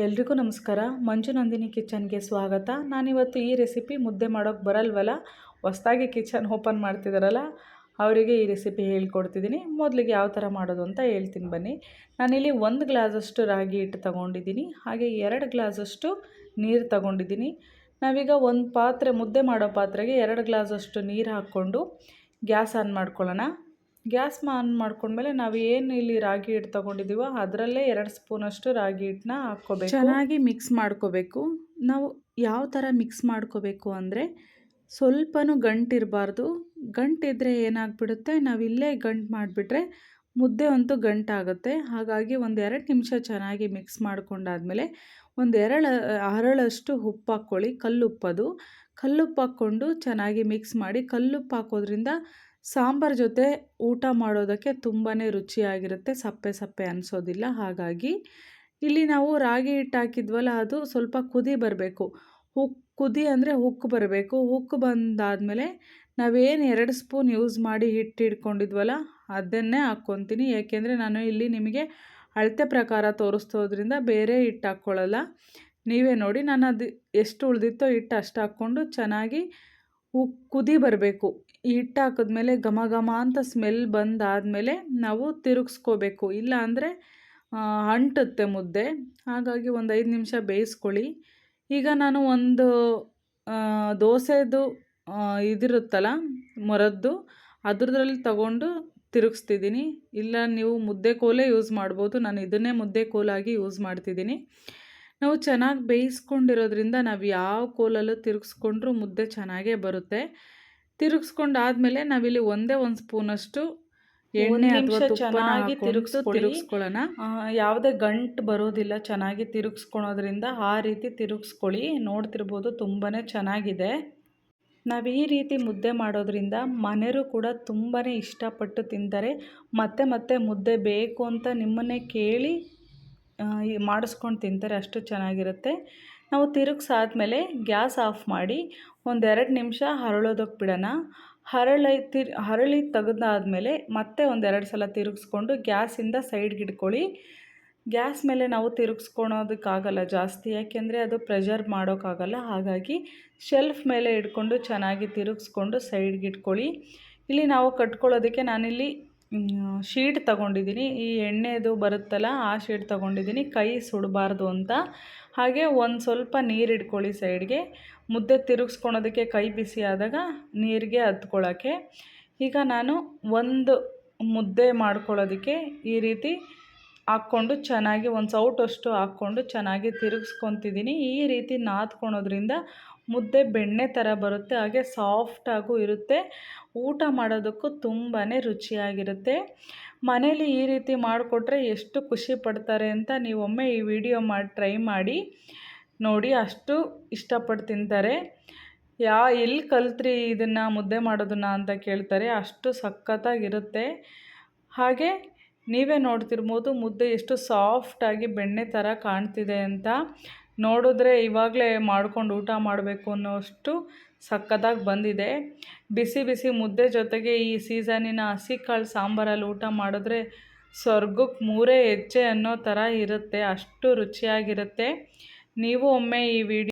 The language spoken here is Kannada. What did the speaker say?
ಎಲ್ರಿಗೂ ನಮಸ್ಕಾರ. ಮಂಜು ನಂದಿನಿ ಕಿಚನ್ಗೆ ಸ್ವಾಗತ. ನಾನಿವತ್ತು ಈ ರೆಸಿಪಿ ಮುದ್ದೆ ಮಾಡೋಕ್ಕೆ ಬರಲ್ವಲ್ಲ? ಹೊಸ್ದಾಗಿ ಕಿಚನ್ ಓಪನ್ ಮಾಡ್ತಿದ್ದಾರಲ್ಲ ಅವರಿಗೆ ಈ ರೆಸಿಪಿ ಹೇಳ್ಕೊಡ್ತಿದ್ದೀನಿ ಮೊದಲಿಗೆ ಯಾವ ಥರ ಮಾಡೋದು ಅಂತ ಹೇಳ್ತೀನಿ ಬನ್ನಿ. ನಾನಿಲ್ಲಿ ಒಂದು ಗ್ಲಾಸಷ್ಟು ರಾಗಿ ಹಿಟ್ಟು ತಗೊಂಡಿದ್ದೀನಿ. ಹಾಗೆ ಎರಡು ಗ್ಲಾಸಷ್ಟು ನೀರು ತಗೊಂಡಿದ್ದೀನಿ. ನಾವೀಗ ಒಂದು ಪಾತ್ರೆ, ಮುದ್ದೆ ಮಾಡೋ ಪಾತ್ರೆಗೆ ಎರಡು ಗ್ಲಾಸಷ್ಟು ನೀರು ಹಾಕ್ಕೊಂಡು ಗ್ಯಾಸ್ ಆನ್ ಮಾಡ್ಕೊಳ್ಳೋಣ. ಗ್ಯಾಸ್ ಆನ್ ಮಾಡ್ಕೊಂಡ್ಮೇಲೆ ನಾವು ಏನು ಇಲ್ಲಿ ರಾಗಿ ಹಿಟ್ಟು ತೊಗೊಂಡಿದ್ದೀವೋ ಅದರಲ್ಲೇ ಎರಡು ಸ್ಪೂನಷ್ಟು ರಾಗಿ ಹಿಟ್ಟನ್ನ ಹಾಕ್ಕೋಬೇಕು. ಚೆನ್ನಾಗಿ ಮಿಕ್ಸ್ ಮಾಡ್ಕೋಬೇಕು. ನಾವು ಯಾವ ಥರ ಮಿಕ್ಸ್ ಮಾಡ್ಕೋಬೇಕು ಅಂದರೆ ಸ್ವಲ್ಪನೂ ಗಂಟಿರಬಾರ್ದು ಗಂಟಿದ್ರೆ ಏನಾಗ್ಬಿಡುತ್ತೆ? ಇಲ್ಲೇ ಗಂಟು ಮಾಡಿಬಿಟ್ರೆ ಮುದ್ದೆ ಅಂತೂ ಗಂಟಾಗುತ್ತೆ ಹಾಗಾಗಿ ಒಂದು ಎರಡು ನಿಮಿಷ ಚೆನ್ನಾಗಿ ಮಿಕ್ಸ್ ಮಾಡ್ಕೊಂಡಾದಮೇಲೆ ಒಂದು ಎರಡು ಹರಳಷ್ಟು ಉಪ್ಪು ಹಾಕ್ಕೊಳ್ಳಿ. ಕಲ್ಲುಪ್ಪದು. ಕಲ್ಲುಪ್ಪು ಹಾಕ್ಕೊಂಡು ಚೆನ್ನಾಗಿ ಮಿಕ್ಸ್ ಮಾಡಿ ಕಲ್ಲುಪ್ಪು ಹಾಕೋದ್ರಿಂದ ಸಾಂಬಾರು ಜೊತೆ ಊಟ ಮಾಡೋದಕ್ಕೆ ತುಂಬಾ ರುಚಿಯಾಗಿರುತ್ತೆ. ಸಪ್ಪೆ ಸಪ್ಪೆ ಅನಿಸೋದಿಲ್ಲ. ಹಾಗಾಗಿ ಇಲ್ಲಿ ನಾವು ರಾಗಿ ಹಿಟ್ಟು ಹಾಕಿದ್ವಲ್ಲ, ಅದು ಸ್ವಲ್ಪ ಕುದಿ ಬರಬೇಕು. ಹುಕ್, ಕುದಿ ಅಂದರೆ ಉಕ್ಕು ಬರಬೇಕು. ಉಕ್ಕು ಬಂದಾದಮೇಲೆ ನಾವೇನು ಎರಡು ಸ್ಪೂನ್ ಯೂಸ್ ಮಾಡಿ ಹಿಟ್ಟು ಹಿಡ್ಕೊಂಡಿದ್ವಲ್ಲ ಅದನ್ನೇ ಹಾಕ್ಕೊತೀನಿ. ಏಕೆಂದರೆ ನಾನು ಇಲ್ಲಿ ನಿಮಗೆ ಅಳತೆ ಪ್ರಕಾರ ತೋರಿಸ್ತೋದ್ರಿಂದ ಬೇರೆ ಹಿಟ್ಟು ಹಾಕ್ಕೊಳ್ಳಲ್ಲ. ನೀವೇ ನೋಡಿ ನಾನು ಅದು ಎಷ್ಟು ಉಳಿದಿತ್ತೋ ಹಿಟ್ಟು ಅಷ್ಟು ಹಾಕ್ಕೊಂಡು ಚೆನ್ನಾಗಿ ಕುದಿ ಬರಬೇಕು. ಹಿಟ್ಟು ಹಾಕಿದ್ಮೇಲೆ ಘಮ ಘಮ ಅಂತ ಸ್ಮೆಲ್ ಬಂದಾದಮೇಲೆ ನಾವು ತಿರುಗಿಸ್ಕೋಬೇಕು. ಇಲ್ಲ ಅಂದರೆ ಅಂಟುತ್ತೆ ಮುದ್ದೆ. ಹಾಗಾಗಿ ಒಂದು ಐದು ನಿಮಿಷ ಬೇಯಿಸ್ಕೊಳ್ಳಿ. ಈಗ ನಾನು ಒಂದು ದೋಸೆದು ಇದಿರುತ್ತಲ್ಲ, ಮೊರದ್ದು, ಅದ್ರದ್ರಲ್ಲಿ ತಗೊಂಡು ತಿರುಗಿಸ್ತಿದ್ದೀನಿ. ಇಲ್ಲ, ನೀವು ಮುದ್ದೆ ಕೋಲೇ ಯೂಸ್ ಮಾಡ್ಬೋದು. ನಾನು ಇದನ್ನೇ ಮುದ್ದೆ ಕೋಲಾಗಿ ಯೂಸ್ ಮಾಡ್ತಿದ್ದೀನಿ. ನಾವು ಚೆನ್ನಾಗಿ ಬೇಯಿಸ್ಕೊಂಡಿರೋದ್ರಿಂದ ನಾವು ಯಾವ ಕೋಲಲ್ಲೂ ತಿರುಗಿಸ್ಕೊಂಡ್ರೂ ಮುದ್ದೆ ಚೆನ್ನಾಗೇ ಬರುತ್ತೆ. ತಿರುಗಿಸ್ಕೊಂಡಾದ್ಮೇಲೆ ನಾವಿಲ್ಲಿ ಒಂದೇ ಒಂದು ಸ್ಪೂನಷ್ಟು ಎಣ್ಣೆ ಅಥವಾ ಚೆನ್ನಾಗಿ ತಿರುಗಿಸ್ ತಿರುಗಿಸ್ಕೊಳ್ಳೋಣ. ಯಾವುದೇ ಗಂಟು ಬರೋದಿಲ್ಲ ಚೆನ್ನಾಗಿ ತಿರುಗಿಸ್ಕೊಳೋದ್ರಿಂದ ಆ ರೀತಿ ತಿರುಗಿಸ್ಕೊಳ್ಳಿ. ನೋಡ್ತಿರ್ಬೋದು ತುಂಬಾ ಚೆನ್ನಾಗಿದೆ. ನಾವು ಈ ರೀತಿ ಮುದ್ದೆ ಮಾಡೋದ್ರಿಂದ ಮನೆಯವರು ಕೂಡ ತುಂಬಾ ಇಷ್ಟಪಟ್ಟು ತಿಂತಾರೆ. ಮತ್ತೆ ಮತ್ತೆ ಮುದ್ದೆ ಬೇಕು ಅಂತ ನಿಮ್ಮನ್ನೇ ಕೇಳಿ ಮಾಡಿಸ್ಕೊಂಡು ತಿಂತಾರೆ ಅಷ್ಟು ಚೆನ್ನಾಗಿರುತ್ತೆ. ನಾವು ತಿರುಗ್ಸಾದ್ಮೇಲೆ ಗ್ಯಾಸ್ ಆಫ್ ಮಾಡಿ ಒಂದೆರಡು ನಿಮಿಷ ಹರಳೋದಕ್ಕೆ ಬಿಡೋಣ. ಹರಳಿ ತಿರ್ ಹರಳಿ ತೆಗೆದಾದ್ಮೇಲೆ ಮತ್ತೆ ಒಂದೆರಡು ಸಲ ತಿರುಗಿಸ್ಕೊಂಡು ಗ್ಯಾಸಿಂದ ಸೈಡ್ಗೆ ಇಟ್ಕೊಳ್ಳಿ. ಗ್ಯಾಸ್ ಮೇಲೆ ನಾವು ತಿರುಗಿಸ್ಕೊಳೋದಕ್ಕಾಗಲ್ಲ ಜಾಸ್ತಿ, ಯಾಕೆಂದರೆ ಅದು ಪ್ರೆಷರ್ ಮಾಡೋಕ್ಕಾಗಲ್ಲ. ಹಾಗಾಗಿ ಶೆಲ್ಫ್ ಮೇಲೆ ಇಟ್ಕೊಂಡು ಚೆನ್ನಾಗಿ ತಿರುಗಿಸ್ಕೊಂಡು ಸೈಡ್ಗೆ ಇಟ್ಕೊಳ್ಳಿ. ಇಲ್ಲಿ ನಾವು ಕಟ್ಕೊಳ್ಳೋದಕ್ಕೆ ನಾನಿಲ್ಲಿ ಶೀಟ್ ತಗೊಂಡಿದ್ದೀನಿ. ಈ ಎಣ್ಣೆದು ಬರುತ್ತಲ್ಲ, ಆ ಶೀಟ್ ತಗೊಂಡಿದ್ದೀನಿ. ಕೈ ಸುಡಬಾರ್ದು ಅಂತ. ಹಾಗೆ ಒಂದು ಸ್ವಲ್ಪ ನೀರು ಇಟ್ಕೊಳ್ಳಿ ಸೈಡ್ಗೆ ಮುದ್ದೆ ತಿರುಗಿಸ್ಕೊಳೋದಕ್ಕೆ ಕೈ ಬಿಸಿ ಆದಾಗ ನೀರಿಗೆ ಹತ್ಕೊಳ್ಳೋಕ್ಕೆ ಈಗ ನಾನು ಒಂದು ಮುದ್ದೆ ಮಾಡ್ಕೊಳ್ಳೋದಕ್ಕೆ ಈ ರೀತಿ ಹಾಕ್ಕೊಂಡು ಚೆನ್ನಾಗಿ, ಒಂದು ಸೌಟಷ್ಟು ಹಾಕ್ಕೊಂಡು ಚೆನ್ನಾಗಿ ತಿರುಗಿಸ್ಕೊತಿದ್ದೀನಿ. ಈ ರೀತಿ ನಾದ್ಕೊಳೋದ್ರಿಂದ ಮುದ್ದೆ ಬೆಣ್ಣೆ ಥರ ಬರುತ್ತೆ, ಹಾಗೆ ಸಾಫ್ಟಾಗೂ ಇರುತ್ತೆ. ಊಟ ಮಾಡೋದಕ್ಕೂ ತುಂಬಾ ರುಚಿಯಾಗಿರುತ್ತೆ. ಮನೇಲಿ ಈ ರೀತಿ ಮಾಡಿಕೊಟ್ರೆ ಎಷ್ಟು ಖುಷಿ ಪಡ್ತಾರೆ ಅಂತ ನೀವೊಮ್ಮೆ ಈ ವಿಡಿಯೋ ಮಾಡಿ, ಟ್ರೈ ಮಾಡಿ, ನೋಡಿ ಅಷ್ಟು ಇಷ್ಟಪಟ್ಟು ತಿಂತಾರೆ. ಯಾ ಎಲ್ಲಿ ಕಲ್ತ್ರಿ ಇದನ್ನು ಮುದ್ದೆ ಮಾಡೋದನ್ನು ಅಂತ ಕೇಳ್ತಾರೆ, ಅಷ್ಟು ಸಖತ್ತಾಗಿರುತ್ತೆ. ಹಾಗೆ ನೀವೇ ನೋಡ್ತಿರ್ಬೋದು ಮುದ್ದೆ ಎಷ್ಟು ಸಾಫ್ಟಾಗಿ ಬೆಣ್ಣೆ ಥರ ಕಾಣ್ತಿದೆ ಅಂತ. ನೋಡಿದ್ರೆ ಇವಾಗಲೇ ಮಾಡ್ಕೊಂಡು ಊಟ ಮಾಡಬೇಕು ಅನ್ನೋಷ್ಟು ಸಕ್ಕತ್ತಾಗಿ ಬಂದಿದೆ. ಬಿಸಿ ಬಿಸಿ ಮುದ್ದೆ ಜೊತೆಗೆ ಈ ಸೀಸನಿನ ಹಸಿ ಕಾಳು ಸಾಂಬಾರಲ್ಲಿ ಊಟ ಮಾಡಿದ್ರೆ ಸ್ವರ್ಗಕ್ಕೆ ಮೂರೇ ಹೆಜ್ಜೆ ಅನ್ನೋ ಥರ ಇರುತ್ತೆ, ಅಷ್ಟು ರುಚಿಯಾಗಿರುತ್ತೆ. ನೀವು ಒಮ್ಮೆ ಈ ವಿಡಿಯೋ